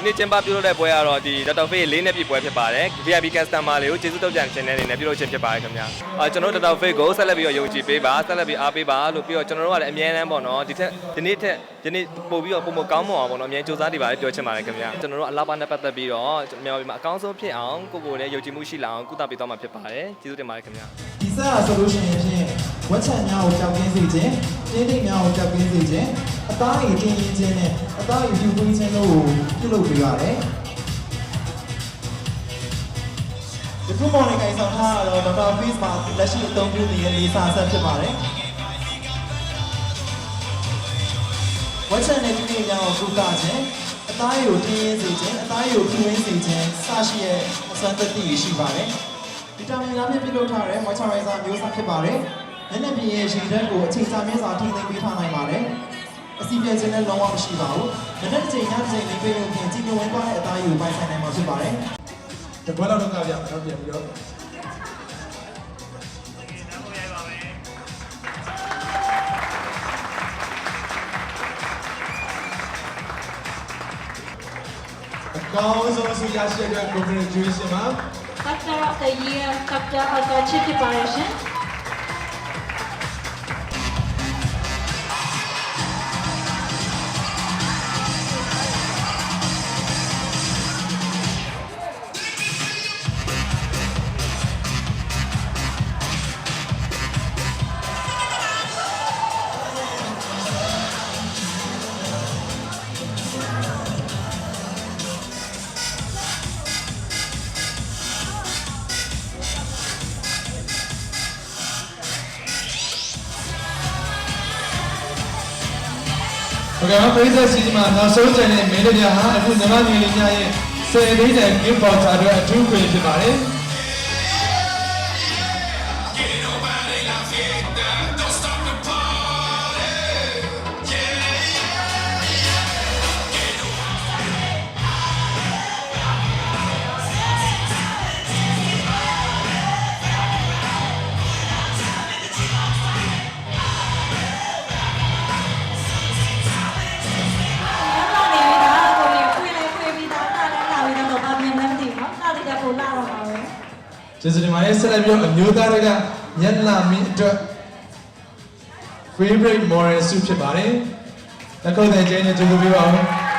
ဒီနေ့ကျင်းပပြုလုပ်တဲ့ပွဲကတော့ဒီဒေါက်တာဖေးလေးနှစ်ပြည့်ပွဲဖြစ်ပါတယ် VIP customer တွေကိုကျေးဇူးတုတ်ပြန်ခြင်းနဲ့နေနဲ့ပြုလုပ်ခြင်းဖြစ်ပါတယ်ခင်ဗျာအာကျွန်တော်တို့ဒေါက်တာဖေးကိုဆက်လက်ပြီးတော့ယုံကြည်ပေးပါဆက်လက်ပြီးအားပေးပါလို့ပြီးတော့ကျွန်တော်တို့ကလည်းအမြဲတမ်းပေါ့နော်ဒီထက်ဒီနေ့ထက်ဒီနေ့ပို့ပြီးတော့ပုံမကောင်းမအောင်ပေါ့နော်အမြဲစူးစမ်းနေပါတယ်ပြောချင်ပါတယ်ခင်ဗျာကျွန်တော်တို့အလားပါနဲ့ပတ်သက်ပြီးတော့မြန်မာပြည်မှာအကောင်းဆုံးဖြစ်အောင်ကိုကိုလည်းယုံကြည်မှုရှိလာအောင်ကုသပေးသွားမှာဖြစ်ပါတယ်ကျေးဇူးတင်ပါတယ်ခင်ဗျာဒီဆက်ဟာဆိုလို့ရှိရင်ဖြင့်ဝက်ချန်များကိုကြောက်ကင်းစေခြင်းတင်းတိတ်များကိုကြောက်ကင်းစေခြင်း အသားရည်တင်းရင်းခြင်းနဲ့အသားရည်ဖြူပွေးခြင်းတို့ကိုပြုလုပ်ပေးရတယ်ဒီခုမော်နေကိုင်ဆောင်ထားတာတော့ဒေါက်တာဖေးစ်မှာလက်ရှိအသုံးပြုနေတဲ့လေးစာဆက်ဖြစ်ပါတယ်ဝက်ချန်နဲ့တင်းတိတ်များကိုကုသခြင်းအသားရည်ကိုတင်းရင်းစေခြင်းအသားရည်ကိုဖြူရင်းစေခြင်းစရှိရဲ့အစွမ်းသက်တည်ရှိပါတယ်ဗီတာမင်များဖြင့်ပြုလုပ်ထားတဲ့ moisturizer မျိုးစားဖြစ်ပါတယ်။မျက်နှာပြင်ရဲ့ရေဓာတ်ကိုအချိန်ကြာမြင့်စွာထိန်းသိမ်းပေးထားနိုင်ပါတယ်။ အစီပြည့်ခြင်းလည်းလုံးဝမရှိပါဘူး။မျက်နှာတစ်ချိန်ညတစ်ချိန်လေးပေးလို့ဖြင့်ကြည်ညိုဝင်းသွားတဲ့အသားရည်ကိုပိုင်ဆိုင်နိုင်မှာဖြစ်ပါတယ်။ဒီဘက်လောက်တော့ကပြတော့ပြန်ပြီးတော့အကောင်းဆုံးဆုရရှိတဲ့ congratulation ပါ Doctor of the Year, Doctor of the Chief Preparation. ကမ္ဘာပိဆက်စီမှာနောက်ဆုံးကျန်တဲ့မင်းတို့များဟာအခုမြန်မာပြည်လူများရဲ့ဆယ်ဒိတ်တဲ့ gift voucher အတွက်အထူးခွင့်ဖြစ်ပါတယ်။ ကျေးဇူးတင်ပါတယ်ဆက်လက်ပြီးတော့အမျိုးသားတွေကမျက်နှာမင်းအတွက် favorite moral soup ဖြစ်ပါတယ်။လက်ခုပ်တဲ့ကျင်းနဲ့ကျေးဇူးပေးပါဦး။